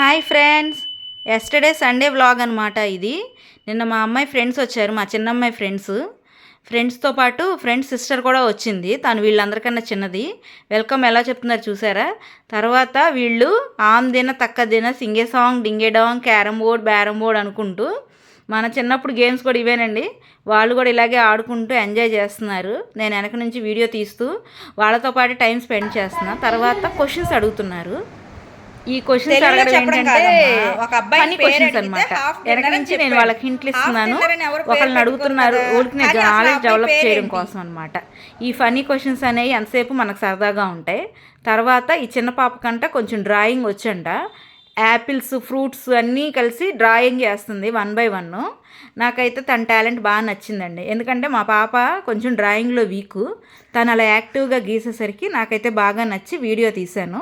Hi friends. Yesterday Sunday vlog అనమాట ఇది. నిన్న మా అమ్మాయి ఫ్రెండ్స్ వచ్చారు మా చిన్నమ్మాయి ఫ్రెండ్స్ ఫ్రెండ్స్తో పాటు ఫ్రెండ్ సిస్టర్ కూడా వచ్చింది. తను వీళ్ళందరికన్నా చిన్నది. వెల్కమ్ ఎలా చెప్తున్నారు చూసారా? తర్వాత వీళ్ళు ఆమ్ దిన తక్క దిన సింగే సాంగ్ డింగే డాంగ్ క్యారమ్ బోర్డ్ బ్యారమ్ బోర్డ్ అనుకుంటూ మన చిన్నప్పుడు గేమ్స్ కూడా ఇవేనండి. వాళ్ళు కూడా ఇలాగే ఆడుకుంటూ ఎంజాయ్ చేస్తున్నారు. నేను వెనక నుంచి వీడియో తీస్తూ వాళ్ళతో పాటు టైం స్పెండ్ చేస్తున్నా. తర్వాత క్వశ్చన్స్ అడుగుతున్నారు. ఈ క్వశ్చన్స్ అడగడం ఏంటంటే. ఒక అబ్బాయి క్వశ్చన్స్ అనమాట వెనక నుంచి నేను. వాళ్ళకి హింట్లు ఇస్తున్నాను. ఒకళ్ళని అడుగుతున్నారు. అసలు నాలెడ్జ్ డెవలప్ చేయడం? కోసం అనమాట ఈ ఫన్నీ క్వశ్చన్స్ అనేవి ఎంతసేపు మనకు సరదాగా ఉంటాయి. తర్వాత ఈ చిన్న పాప కంట కొంచెం డ్రాయింగ్ వచ్చంట. యాపిల్స్ ఫ్రూట్స్ అన్నీ కలిసి డ్రాయింగ్ చేస్తుంది వన్ బై వన్ నాకైతే తన టాలెంట్ బాగా నచ్చిందండి. ఎందుకంటే మా పాప కొంచెం డ్రాయింగ్లో వీక్ తను అలా యాక్టివ్గా గీసేసరికి నాకైతే బాగా నచ్చి వీడియో తీశాను.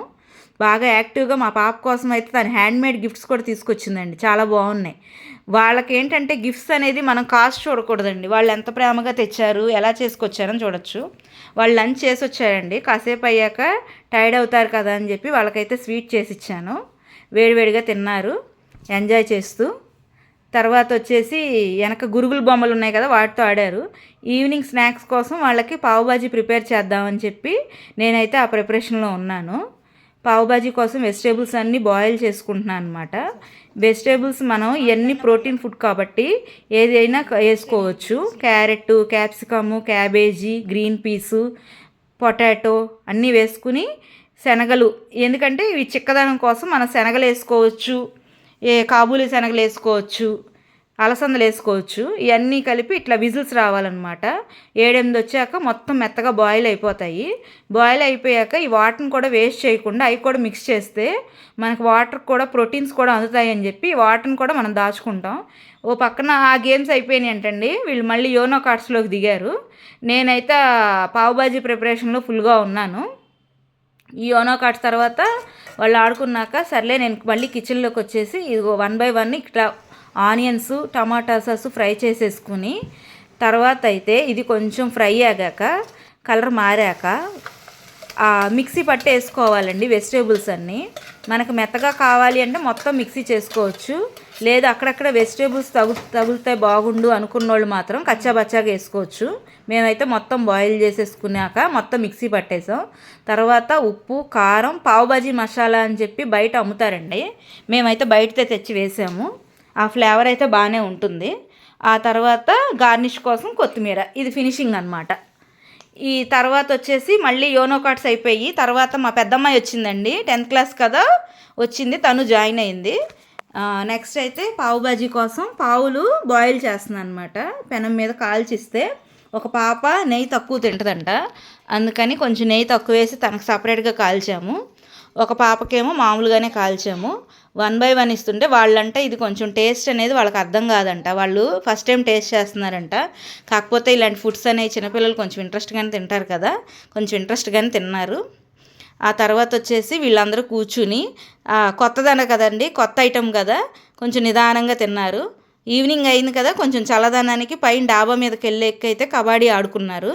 బాగా యాక్టివ్గా మా పాప కోసం అయితే తను హ్యాండ్మేడ్ గిఫ్ట్స్ కూడా తీసుకొచ్చిందండి. చాలా బాగున్నాయి. వాళ్ళకి ఏంటంటే గిఫ్ట్స్ అనేది మనం కాస్ట్ చూడకూడదండి. వాళ్ళు ఎంత ప్రేమగా తెచ్చారు ఎలా చేసుకొచ్చారని చూడొచ్చు. వాళ్ళు లంచ్ చేసి వచ్చారండి కాసేపు అయ్యాక టైర్డ్ అవుతారు కదా అని చెప్పి వాళ్ళకైతే స్వీట్ చేసి ఇచ్చాను వేడివేడిగా తిన్నారు. ఎంజాయ్ చేస్తూ. తర్వాత వచ్చేసి వెనక గురుగుల బొమ్మలు ఉన్నాయి కదా వాటితో ఆడారు. ఈవినింగ్ స్నాక్స్ కోసం వాళ్ళకి పావుబాజీ ప్రిపేర్ చేద్దామని చెప్పి నేనైతే ఆ ప్రిపరేషన్లో ఉన్నాను. పావుబాజీ కోసం వెజిటేబుల్స్ అన్నీ బాయిల్ చేసుకుంటున్నాను అనమాట వెజిటేబుల్స్ మనం ఇవన్నీ ప్రోటీన్ ఫుడ్ కాబట్టి ఏదైనా వేసుకోవచ్చు. Carrot capsicum cabbage green peas potato అన్నీ వేసుకుని శనగలు. ఎందుకంటే ఇవి చిక్కదనం కోసం మనం శనగలు వేసుకోవచ్చు. ఏ కాబూలి శనగలు వేసుకోవచ్చు. అలసందలు వేసుకోవచ్చు. ఇవన్నీ కలిపి ఇట్లా విజిల్స్ రావాలన్నమాట. ఏడెనిమిది వచ్చాక మొత్తం మెత్తగా బాయిల్ అయిపోతాయి. బాయిల్ అయిపోయాక ఈ వాటర్ని కూడా వేస్ట్ చేయకుండా అవి కూడా మిక్స్ చేస్తే మనకు వాటర్ కూడా ప్రోటీన్స్ కూడా అందుతాయి అని చెప్పి వాటర్ని కూడా మనం దాచుకుంటాం. ఓ పక్కన ఆ గేమ్స్ అయిపోయినాయి ఏంటండి వీళ్ళు మళ్ళీ యోనో కార్డ్స్లోకి దిగారు. నేనైతే పావుబాజీ ప్రిపరేషన్లో ఫుల్గా ఉన్నాను. ఈ యోనో కార్డ్స్ తర్వాత వాళ్ళు ఆడుకున్నాక సర్లే నేను మళ్ళీ కిచెన్లోకి వచ్చేసి ఇదిగో వన్ బై వన్ ఇట్లా ఆనియన్స్ టమాటా సాస్ ఫ్రై చేసేసుకుని తర్వాత అయితే ఇది కొంచెం ఫ్రై అయ్యాక కలర్ మారాక మిక్సీ పట్టేసుకోవాలండి వెజిటేబుల్స్ అన్నీ. మనకు మెత్తగా కావాలి అంటే మొత్తం మిక్సీ చేసుకోవచ్చు. లేదు అక్కడక్కడ వెజిటేబుల్స్ తగు తగులుతే బాగుండు అనుకున్న వాళ్ళు మాత్రం కచ్చాబచ్చాగా వేసుకోవచ్చు. మేమైతే మొత్తం బాయిల్ చేసేసుకున్నాక మొత్తం మిక్సీ పట్టేసాం. తర్వాత ఉప్పు కారం పావుబాజీ మసాలా అని చెప్పి బయట అమ్ముతారండి. మేమైతే బయటతే తెచ్చి వేసాము. ఆ ఫ్లేవర్ అయితే బాగానే ఉంటుంది. ఆ తర్వాత గార్నిష్ కోసం కొత్తిమీర. ఇది ఫినిషింగ్ అనమాట ఈ తర్వాత వచ్చేసి మళ్ళీ యోనో కార్డ్స్ అయిపోయి తర్వాత మా పెద్దమ్మాయి వచ్చిందండి. టెన్త్ క్లాస్ కదా వచ్చింది. తను జాయిన్ అయింది. నెక్స్ట్ అయితే పావు బాజీ కోసం పావులు బాయిల్ చేస్తున్నాను అనమాట పెనం మీద కాల్చిస్తే ఒక పాప నెయ్యి తక్కువ తింటుందంట. అందుకని కొంచెం నెయ్యి తక్కువ వేసి తనకు సపరేట్గా కాల్చాము. ఒక పాపకేమో మామూలుగానే కాల్చాము. వన్ బై వన్ ఇస్తుంటే వాళ్ళంటే ఇది కొంచెం టేస్ట్ అనేది వాళ్ళకి అర్థం కాదంట. వాళ్ళు ఫస్ట్ టైం టేస్ట్ చేస్తున్నారంట. కాకపోతే ఇలాంటి ఫుడ్స్ అనేవి చిన్నపిల్లలు కొంచెం ఇంట్రెస్ట్గానే తింటారు కదా. కొంచెం ఇంట్రెస్ట్గానే తిన్నారు. ఆ తర్వాత వచ్చేసి వీళ్ళందరూ కూర్చుని కొత్తదన కదండి కొత్త ఐటెం కదా. కొంచెం నిదానంగా తిన్నారు. ఈవినింగ్ అయింది కదా కొంచెం చల్లదనానికి పైన డాబా మీదకి వెళ్ళి ఎక్కైతే కబడ్డీ ఆడుకున్నారు.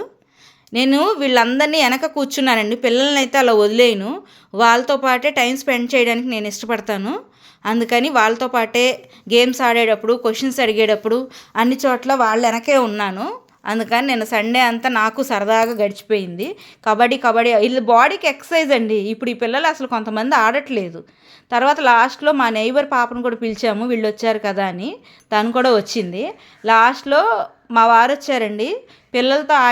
నేను వీళ్ళందరినీ వెనక కూర్చున్నానండి. పిల్లల్ని అయితే అలా వదిలేయను. వాళ్ళతో పాటే టైం స్పెండ్ చేయడానికి నేను ఇష్టపడతాను. అందుకని వాళ్ళతో పాటే గేమ్స్ ఆడేటప్పుడు క్వశ్చన్స్ అడిగేటప్పుడు అన్ని చోట్ల వాళ్ళ వెనకే ఉన్నాను. అందుకని నేను సండే అంతా నాకు సరదాగా గడిచిపోయింది. కబడ్డీ కబడ్డీ ఇది బాడీకి ఎక్సర్సైజ్ అండి. ఇప్పుడు ఈ పిల్లలు అసలు కొంతమంది ఆడట్లేదు. తర్వాత లాస్ట్లో మా నైబర్ పాపను కూడా పిలిచాము. వీళ్ళు వచ్చారు కదా అని. తను కూడా వచ్చింది. లాస్ట్లో మా వారు వచ్చారండి. పిల్లలతో ఆ